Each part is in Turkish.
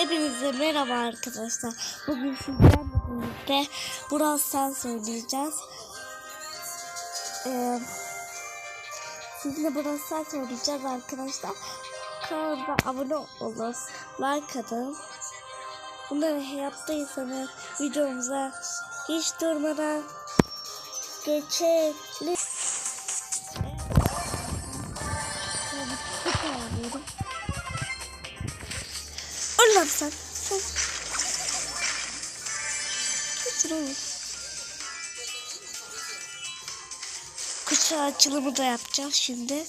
Hepinize merhaba arkadaşlar. Bugün sizlerle birlikte Brawl Stars oynayacağız. Ee, sizinle Brawl Stars oynayacağız arkadaşlar. Kanalda abone olun, like atın. Bunları yaptıysanız videomuza hiç durmadan geçelim. Sen. Sen. Kesin oğlum. Kısa açılımı da yapacağız şimdi.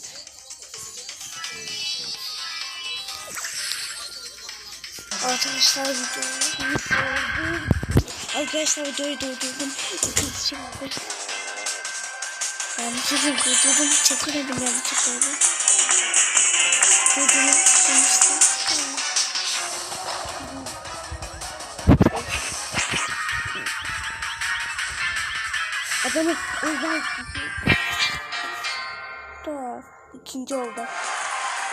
Arkadaşlar videoyu durdurdum. Arkadaşlar videoyu durdurdum. Şimdi yani sizin durdurdum. Çekemedim yani çekemedim. Adamın özel Doğru. İkinci oldu.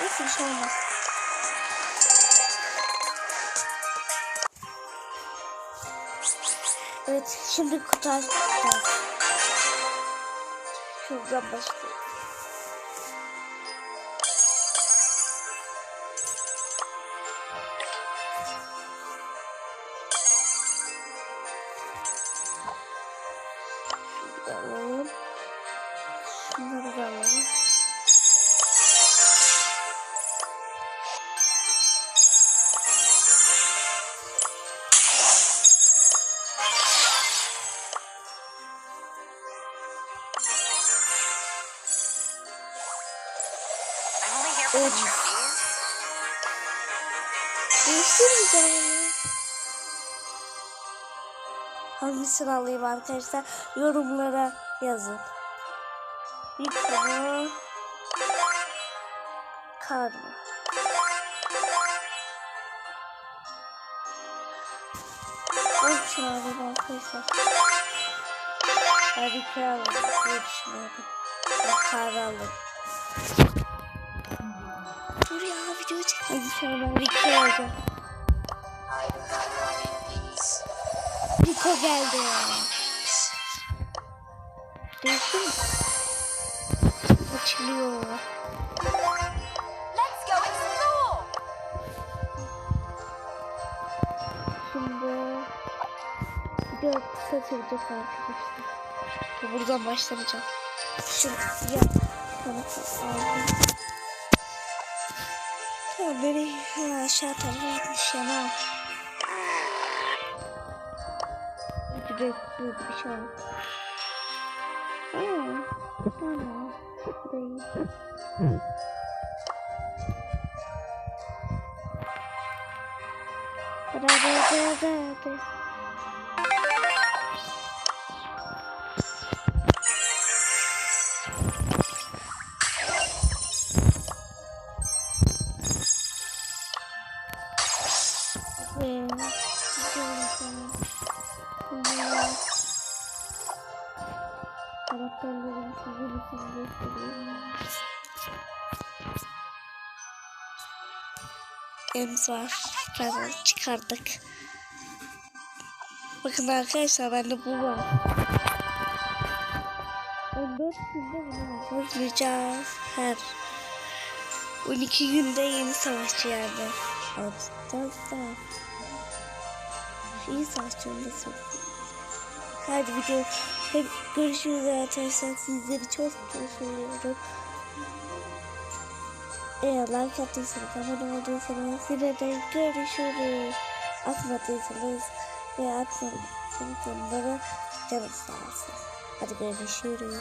Neyse bir şey olmaz. Evet şimdi kutu açacağız. Şuradan başlayalım. Şunları da alalım. Evet. Değiştirmeyeceğim. Hangisini alayım arkadaşlar? Yorumlara yazın. Bir konu kar mı? Hangisini alayım arkadaşlar? Ben bir kere alayım diye düşünüyorum. Ben kar alayım. Dur ya video çek. Hadi sonra ben Rico alacağım. Rico geldi. Değişti mi? Açılıyor. Şimdi video kısa sürecek arkadaşlar. Buradan başlamayacağım. Şimdi ya. Aldım. Tamam beni ha, aşağı tarafa gitmiş ya. Ne Bir de burada bir şey var. Aa, karakterlerin sizin için göstereyim. Var. Ben çıkardık. Bakın arkadaşlar bende bu var. 14 günde bunu bozmayacağız. Her 12 günde yeni savaşçı yani. Arkadaşlar. İyi savaşçı olmasın. Hadi video hep görüşürüz arkadaşlar. Sizleri çok seviyorum. Eğer like attıysanız, abone olduysanız yine de görüşürüz. Atmadıysanız ve atmadıysanız onları canım sağ olsun. Hadi görüşürüz.